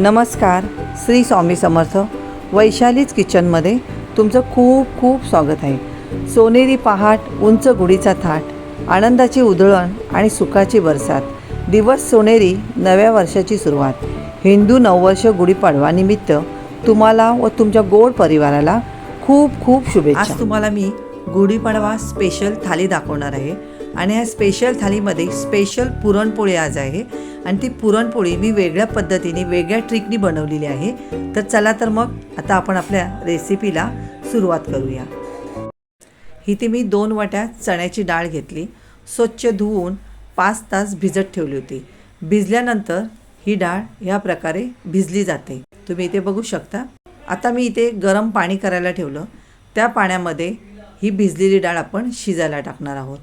नमस्कार श्री स्वामी समर्थ. वैशालीच किचनमध्ये तुमचं खूप खूप स्वागत आहे. सोनेरी पहाट उंच गुढीचा थाट आनंदाची उधळण आणि सुखाची बरसात. दिवस सोनेरी नव्या वर्षाची सुरुवात. हिंदू नववर्ष गुढीपाडवानिमित्त तुम्हाला व तुमच्या गोड परिवाराला खूप खूप शुभेच्छा. आज तुम्हाला मी गुढीपाडवा स्पेशल थाली दाखवणार आहे. आणि ह्या स्पेशल थालीमध्ये स्पेशल पुरणपोळी आज आहे. आणि ती पुरणपोळी मी वेगळ्या पद्धतीने वेगळ्या ट्रिकनी बनवलेली आहे. तर चला तर मग आता आपण आपल्या रेसिपीला सुरुवात करूया. इथे मी दोन वाट्या चण्याची डाळ घेतली. स्वच्छ धुवून पाच तास भिजत ठेवली होती. भिजल्यानंतर ही डाळ ह्या प्रकारे भिजली जाते. तुम्ही इथे बघू शकता. आता मी इथे गरम पाणी करायला ठेवलं. त्या पाण्यामध्ये ही भिजलेली डाळ आपण शिजायला टाकणार आहोत.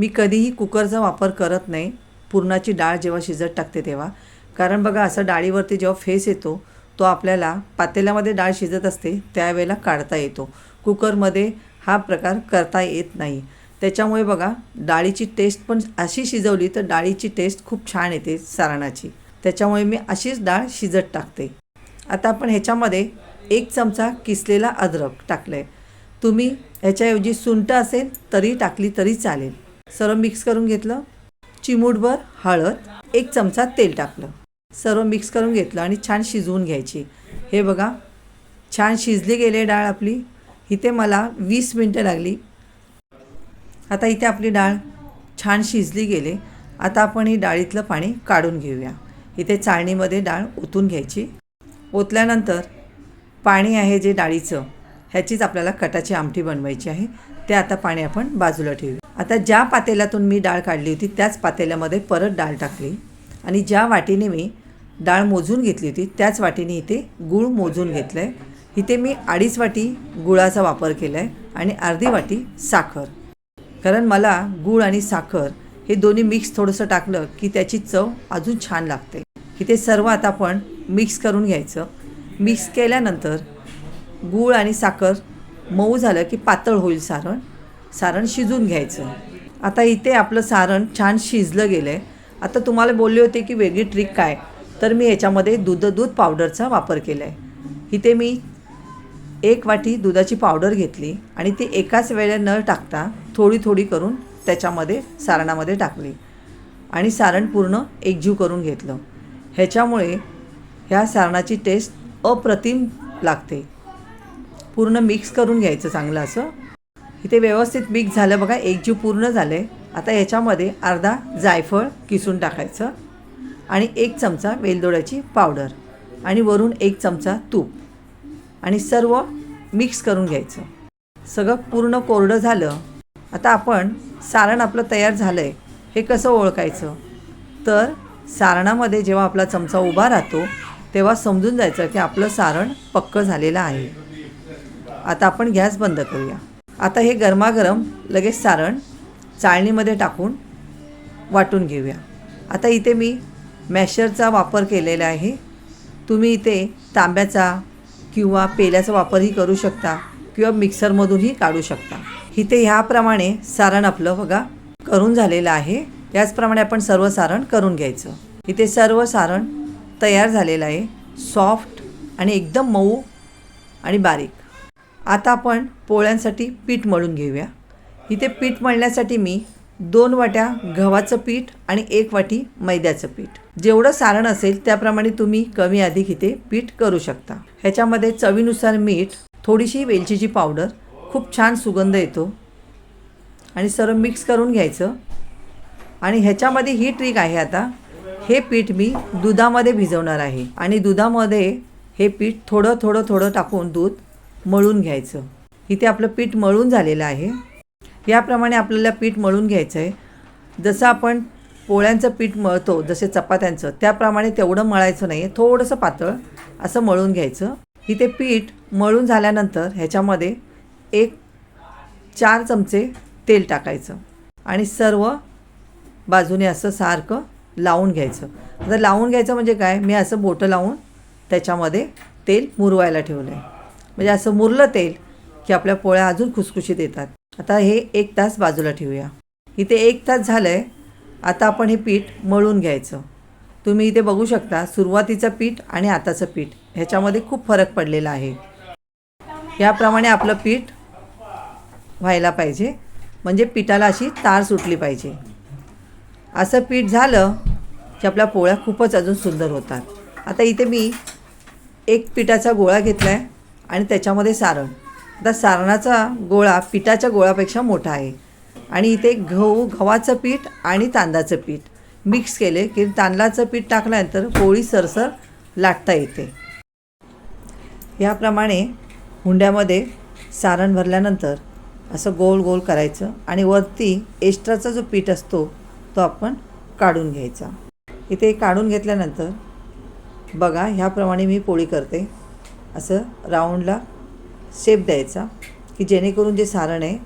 मी कधीही कुकरचा वापर करत नाही. पुरणाची डाळ जेव्हा शिजत टाकते तेव्हा. कारण बघा असं डाळीवरती जेव्हा फेस येतो तो आपल्याला पातेल्यामध्ये डाळ शिजत असते त्यावेळेला काढता येतो. कुकरमध्ये हा प्रकार करता येत नाही. त्याच्यामुळे बघा डाळीची टेस्ट पण अशी शिजवली तर डाळीची टेस्ट खूप छान येते सारणाची. त्याच्यामुळे मी अशीच डाळ शिजत टाकते. आता आपण ह्याच्यामध्ये एक चमचा किसलेला अद्रक टाकलं आहे तुम्ही ह्याच्याऐवजी सुंट असेल तरी टाकली तरी चालेल. सर्व मिक्स करून घेतलं. चिमूटभर हळद एक चमचा तेल टाकलं. सर्व मिक्स करून घेतलं आणि छान शिजवून घ्यायची. हे बघा छान शिजली गेले डाळ आपली. इथे मला वीस मिनटं लागली. आता इथे आपली डाळ छान शिजली गेले. आता आपण ही डाळीतलं पाणी काढून घेऊया. इथे चाळणीमध्ये डाळ ओतून घ्यायची. ओतल्यानंतर पाणी आहे जे डाळीचं ह्याचीच आपल्याला कटाची आमटी बनवायची आहे. ते आता पाणी आपण बाजूला ठेवूया. आता ज्या पातेल्यातून मी डाळ काढली होती त्याच पातेल्यामध्ये परत डाळ टाकली. आणि ज्या वाटीने मी डाळ मोजून घेतली होती त्याच वाटीने इथे गूळ मोजून घेतलं आहे इथे मी अडीच वाटी गुळाचा वापर केला आहे आणि अर्धी वाटी साखर. कारण मला गूळ आणि साखर हे दोन्ही मिक्स थोडंसं टाकलं की त्याची चव अजून छान लागते. इथे सर्व आता आपण मिक्स करून घ्यायचं. मिक्स केल्यानंतर गूळ आणि साखर मऊ झालं की पातळ होईल सारण. सारण शिजून घ्यायचं. आता इथे आपलं सारण छान शिजलं गेलं आहे आता तुम्हाला बोलले होते की वेगळी ट्रिक काय? तर मी ह्याच्यामध्ये दूध दूध पावडरचा वापर केला आहे इथे मी एक वाटी दुधाची पावडर घेतली आणि ती एकाच वेळेला न टाकता थोडी थोडी करून त्याच्यामध्ये सारणामध्ये टाकली. आणि सारण पूर्ण एकजीव करून घेतलं. ह्याच्यामुळे ह्या सारणाची टेस्ट अप्रतिम लागते. पूर्ण मिक्स करून घ्यायचं चांगलं असं. इथे व्यवस्थित मिक्स झालं बघा एकजीव पूर्ण झालं आहे आता ह्याच्यामध्ये अर्धा जायफळ किसून टाकायचं आणि एक चमचा वेलदोड्याची पावडर आणि वरून एक चमचा तूप आणि सर्व मिक्स करून घ्यायचं. सगळं पूर्ण कोरडं झालं. आता आपण सारण आपलं तयार झालं आहे हे कसं ओळखायचं? तर सारणामध्ये जेव्हा आपला चमचा उभा राहतो तेव्हा समजून जायचं की आपलं सारण पक्कं झालेलं आहे. आता आपण गॅस बंद करूया. आता हे गरमागरम लगेच सारण चाळणीमध्ये टाकून वाटून घेऊया. आता इथे मी मॅशरचा वापर केलेला आहे. तुम्ही इथे तांब्याचा किंवा पेल्याचा वापरही करू शकता किंवा मिक्सरमधूनही काढू शकता. इथे ह्याप्रमाणे सारण आपलं बघा करून झालेलं आहे. त्याचप्रमाणे आपण सर्व सारण करून घ्यायचं. इथे सर्व सारण तयार झालेलं आहे. सॉफ्ट आणि एकदम मऊ आणि बारीक. आता आपण पोळ्यांसाठी पीठ मळून घेऊया. इथे पीठ मळण्यासाठी मी दोन वाट्या गव्हाचं पीठ आणि एक वाटी मैद्याचं पीठ. जेवढं सारण असेल त्याप्रमाणे तुम्ही कमी अधिक इथे पीठ करू शकता. ह्याच्यामध्ये चवीनुसार मीठ थोडीशी वेलचीची पावडर खूप छान सुगंध येतो. आणि सर्व मिक्स करून घ्यायचं. आणि ह्याच्यामध्ये ही ट्रिक आहे आता. हे पीठ मी दुधामध्ये भिजवणार आहे. आणि दुधामध्ये हे पीठ थोडं थोडं थोडं टाकून दूध मळून घ्यायचं. इथे आपलं पीठ मळून झालेलं आहे. याप्रमाणे आपल्याला पीठ मळून घ्यायचं आहे जसं आपण पोळ्यांचं पीठ मळतो जसे चपात्यांचं त्याप्रमाणे तेवढं मळायचं नाही आहे थोडंसं पातळ असं मळून घ्यायचं. इथे पीठ मळून झाल्यानंतर ह्याच्यामध्ये एक चार चमचे तेल टाकायचं आणि सर्व बाजूने असं सारखं लावून घ्यायचं. आता लावून घ्यायचं म्हणजे काय? मी असं बोटं लावून त्याच्यामध्ये तेल मुरवायला ठेवलं आहे म्हणजे असं मुरलं तेल की आपल्या पोळ्या अजून खुसखुशीत येतात. आता हे एक तास बाजूला ठेवूया. इथे एक तास झालं आहे आता आपण हे पीठ मळून घ्यायचं. तुम्ही इथे बघू शकता सुरुवातीचं पीठ आणि आताचं पीठ ह्याच्यामध्ये खूप फरक पडलेला आहे. याप्रमाणे आपलं पीठ व्हायला पाहिजे. म्हणजे पिठाला अशी तार सुटली पाहिजे. असं पीठ झालं की आपल्या पोळ्या खूपच अजून सुंदर होतात. आता इथे मी एक पिठाचा गोळा घेतला आहे आणि त्याच्यामध्ये सारण. आता सारणाचा गोळा पिठाच्या गोळापेक्षा मोठा आहे. आणि इथे गहू गव्हाचं पीठ आणि तांदळाचं पीठ मिक्स केले. की तांदळाचं पीठ टाकल्यानंतर पोळी सरसर लाटता येते. याप्रमाणे हुंड्यामध्ये सारण भरल्यानंतर असं गोल गोल करायचं आणि वरती एक्स्ट्राचा जो पीठ असतो तो आपण काढून घ्यायचा. इथे काढून घेतल्यानंतर बघा ह्याप्रमाणे मी पोळी करते. असं राऊंडला शेप द्यायचा की जेणेकरून जे सारण आहे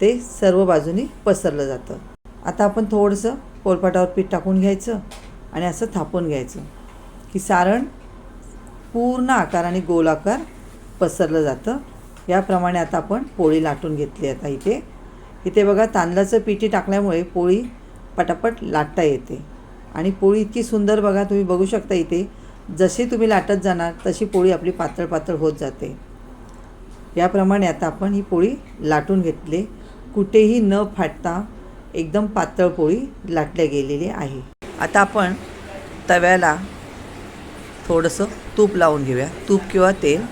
ते सर्व बाजूनी पसरलं जातं. आता आपण थोडंसं पोलपाटावर पीठ टाकून घ्यायचं आणि असं थापून घ्यायचं की सारण पूर्ण आकाराने गोल आकार पसरलं जातं. याप्रमाणे आता आपण पोळी लाटून घेतली आता इथे. इथे बघा तांदळाचं पिठी टाकल्यामुळे पोळी पटापट लाटता येते. आणि पोळी इतकी सुंदर बघा तुम्ही बघू शकता इथे जशी तुम्ही लाटत जाणार तशी पोळी आपली पातळ पातळ होत जाते. याप्रमाणे आता आपण ही पोळी लाटून घेतली. कुठेही न फाटता एकदम पातळ पोळी लाटल्या गेलेली आहे. आता आपण तव्याला थोडंसं तूप लावून घेऊया. तूप किंवा तेल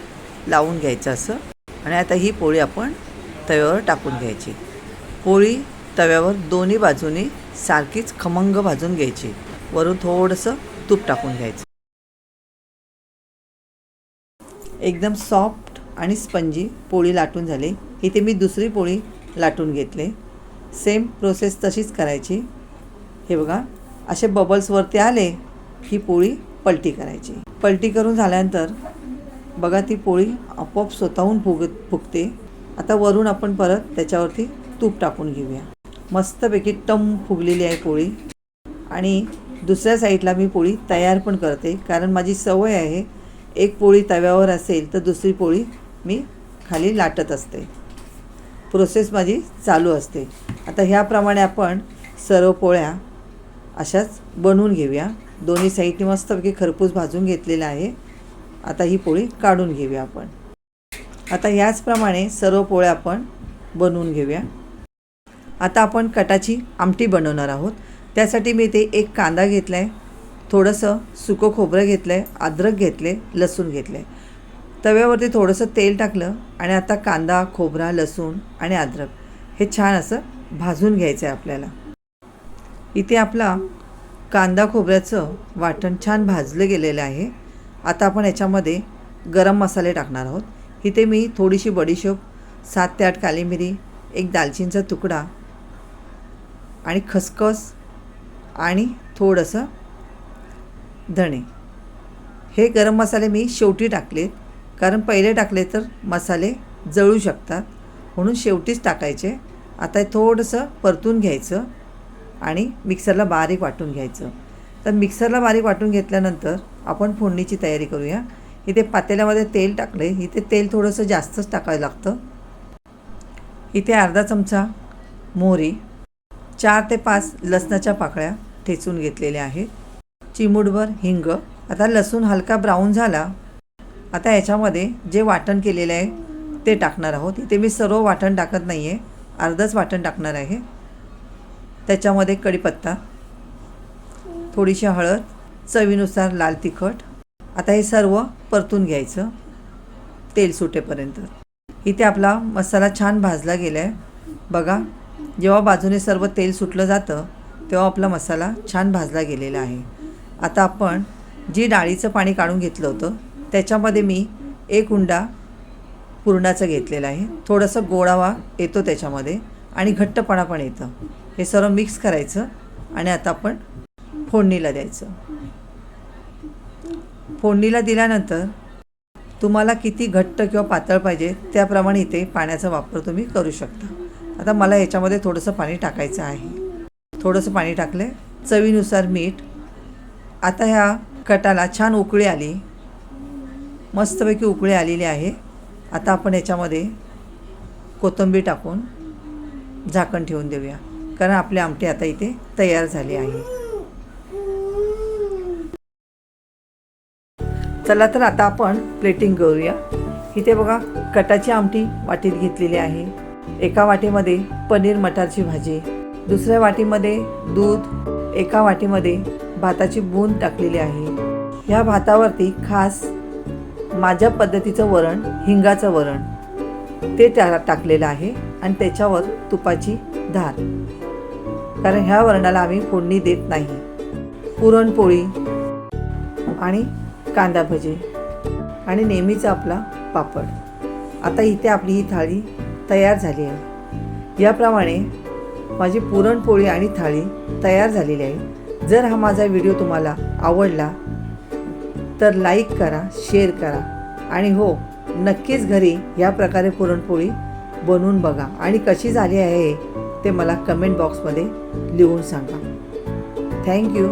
लावून घ्यायचं असं. आणि आता ही पोळी आपण तव्यावर टाकून घ्यायची. पोळी तव्यावर दोन्ही बाजूनी सारखीच खमंग भाजून घ्यायची. वरून थोडंसं तूप टाकून घ्यायचं. एकदम सॉफ्ट आणि स्पंजी पोळी लाटून झाली. इथे मी दुसरी पोळी लाटून घेतले. सेम प्रोसेस तशीच करायची. हे बघा असे बबल्सवरती आले की पोळी पलटी करायची. पलटी करून झाल्यानंतर बघा ती पोळी आपोआप स्वतःहून फुग फुगते आता वरून आपण परत त्याच्यावरती तूप टाकून घेऊया. मस्तपैकी टम फुगलेली आहे पोळी. आणि दुसऱ्या साईडला मी पोळी तयार पण करते कारण माझी सवय आहे एक पोळी तव्यावर असेल तर दुसरी पोळी मी खाली लाटत असते. प्रोसेस माझी चालू असते. आता ह्याप्रमाणे आपण सर्व पोळ्या अशाच बनवून घेऊया. दोन्ही साईडने मस्तपैकी खरपूस भाजून घेतलेला आहे. आता ही पोळी काढून घेऊया आपण. आता ह्याचप्रमाणे सर्व पोळ्या आपण बनवून घेऊया. आता आपण कटाची आमटी बनवणार आहोत. त्यासाठी मी इथे एक कांदा घेतला आहे थोडंसं सुकं खोबरं घेतलं आहे अद्रक घेतले लसूण घेतलं आहे तव्यावरती थोडंसं तेल टाकलं आणि आता कांदा खोबरा लसूण आणि अद्रक हे छान असं भाजून घ्यायचं आहे आपल्याला. इथे आपला कांदा खोबऱ्याचं वाटण छान भाजलं गेलेलं आहे. आता आपण याच्यामध्ये गरम मसाले टाकणार आहोत. इथे मी थोडीशी बडीशोप सात ते आठ काली मिरी एक दालचिनीचा तुकडा आणि खसखस आणि थोडंसं धणे. हे गरम मसाले मी शेवटी टाकलेत कारण पहिले टाकले तर मसाले जळू शकतात. म्हणून शेवटीच टाकायचे. आता हे थोडंसं परतून घ्यायचं आणि मिक्सरला बारीक वाटून घ्यायचं. तर मिक्सरला बारीक वाटून घेतल्यानंतर आपण फोडणीची तयारी करूया. इथे पातेल्यामध्ये तेल टाकले. इथे तेल थोडंसं जास्तच टाकावं लागतं. इथे अर्धा चमचा मोहरी चार ते पाच लसणाच्या पाकळ्या ठेचून घेतलेल्या आहेत. चिमूटभर हिंग आता लसूण हलका ब्राऊन झाला. आता याच्यामध्ये जे वाटण केलेलं आहे ते टाकणार आहोत. इथे मी सर्व वाटण टाकत नाही आहे अर्धच वाटण टाकणार आहे. त्याच्यामध्ये कढीपत्ता थोडीशी हळद चवीनुसार लाल तिखट. आता हे सर्व परतून घ्यायचं. तेल सुटेपर्यंत. इथे आपला मसाला छान भाजला गेला आहे बघा जेव्हा बाजूने सर्व तेल सुटलं जातं तेव्हा आपला मसाला छान भाजला गेलेला आहे. आता आपण जी डाळीचं पाणी काढून घेतलं होतं त्याच्यामध्ये मी एक उंडा पुरणाचं घेतलेलं आहे. थोडंसं गोडावा येतो त्याच्यामध्ये आणि घट्टपणा पण येतं. हे सर्व मिक्स करायचं आणि आता आपण फोडणीला द्यायचं. फोडणीला दिल्यानंतर तुम्हाला किती घट्ट किंवा पातळ पाहिजे त्याप्रमाणे इथे पाण्याचा वापर तुम्ही करू शकता. आता मला याच्यामध्ये थोडंसं पाणी टाकायचं आहे. थोडंसं पाणी टाकलं चवीनुसार मीठ आता ह्या कटाला छान उकळी आली. मस्तपैकी उकळी आलेली आहे. आता आपण याच्यामध्ये कोथिंबीर टाकून झाकण ठेवून देऊया. कारण आपली आमटी आता इथे तयार झाली आहे. चला तर आता आपण प्लेटिंग करूया. इथे बघा कटाची आमटी वाटीत घेतलेली आहे. एका वाटीमध्ये पनीर मटारची भाजी दुसऱ्या वाटीमध्ये दूध एका वाटीमध्ये भाताची बूंद टाकलेली आहे. ह्या भातावरती खास माझ्या पद्धतीचं वरण हिंगाचं वरण. ते त्या टाकलेलं आहे आणि त्याच्यावर तुपाची धार. कारण ह्या वरणाला आम्ही फोडणी देत नाही. पुरणपोळी आणि कांदा भजी. आणि नेहमीचा आपला पापड. आता इथे आपली ही थाळी तयार झाली आहे. याप्रमाणे माझी पुरणपोळी आणि थाळी तयार झालेली आहे. जर हा माझा व्हिडिओ तुम्हाला आवडला तर लाईक करा शेअर करा. आणि हो नक्कीच घरी या प्रकारे पुरणपोळी बनवून बघा. आणि कशी झाली आहे ते मला कमेंट बॉक्समध्ये लिहून सांगा. थँक्यू